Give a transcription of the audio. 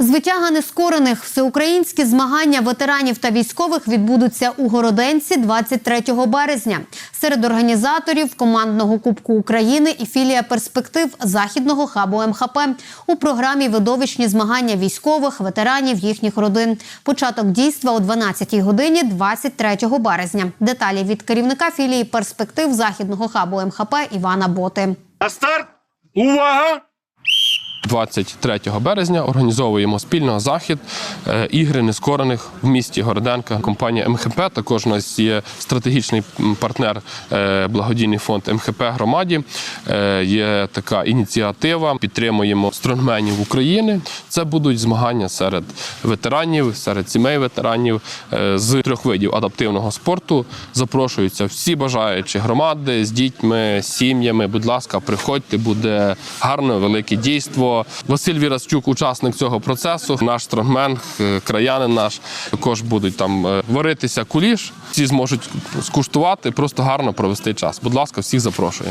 Звитяга нескорених всеукраїнські змагання ветеранів та військових відбудуться у Городенці 23 березня. Серед організаторів командного Кубку України і філія перспектив західного хабу МХП у програмі видовищні змагання військових, ветеранів їхніх родин. Початок дійства о 12 годині 23 березня. Деталі від керівника філії перспектив західного хабу МХП Івана Боти. На старт! Увага! 23 березня організовуємо спільно захід е, ігри нескорених в місті Городенка. Компанія МХП. Також у нас є стратегічний партнер е, благодійний фонд МХП громаді. Е, Є така ініціатива. Підтримуємо стронгменів України. Це будуть змагання серед ветеранів, серед сімей ветеранів з трьох видів адаптивного спорту. Запрошуються всі бажаючі громади з дітьми, сім'ями. Будь ласка, приходьте, буде гарне велике дійство. Василь Вірастюк, учасник цього процесу, наш стронгмен, е, краянин наш. Також будуть там е, варитися куліш. Всі зможуть скуштувати, просто гарно провести час. Будь ласка, всіх запрошую.